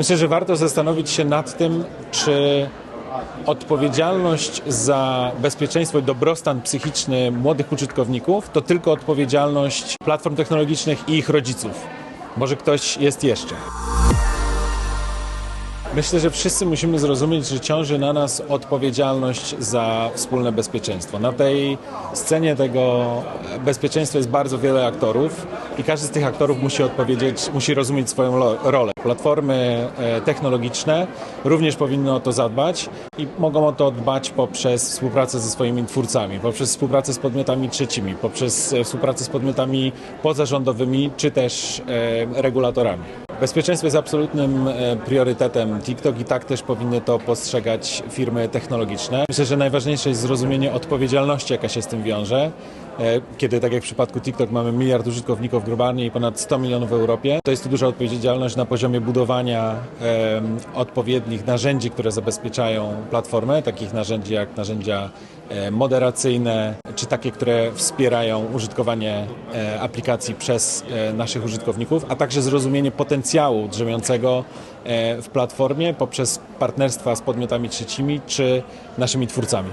Myślę, że warto zastanowić się nad tym, czy odpowiedzialność za bezpieczeństwo i dobrostan psychiczny młodych użytkowników to tylko odpowiedzialność platform technologicznych i ich rodziców. Może ktoś jest jeszcze. Myślę, że wszyscy musimy zrozumieć, że ciąży na nas odpowiedzialność za wspólne bezpieczeństwo. Na tej scenie tego bezpieczeństwa jest bardzo wiele aktorów i każdy z tych aktorów musi odpowiedzieć, musi rozumieć swoją rolę. Platformy e, technologiczne również powinny o to zadbać i mogą o to dbać poprzez współpracę ze swoimi twórcami, poprzez współpracę z podmiotami trzecimi, poprzez e, współpracę z podmiotami pozarządowymi czy też e, regulatorami. Bezpieczeństwo jest absolutnym e, priorytetem TikTok i tak też powinny to postrzegać firmy technologiczne. Myślę, że najważniejsze jest zrozumienie odpowiedzialności, jaka się z tym wiąże. E, Kiedy, tak jak w przypadku TikTok, mamy miliard użytkowników globalnie i ponad 100 milionów w Europie, to jest tu duża odpowiedzialność na poziomie budowania odpowiednich narzędzi, które zabezpieczają platformę, takich narzędzi jak narzędzia e, moderacyjne, czy takie, które wspierają użytkowanie e, aplikacji przez naszych użytkowników, a także zrozumienie potencjału drzemiącego w platformie poprzez partnerstwa z podmiotami trzecimi czy naszymi twórcami.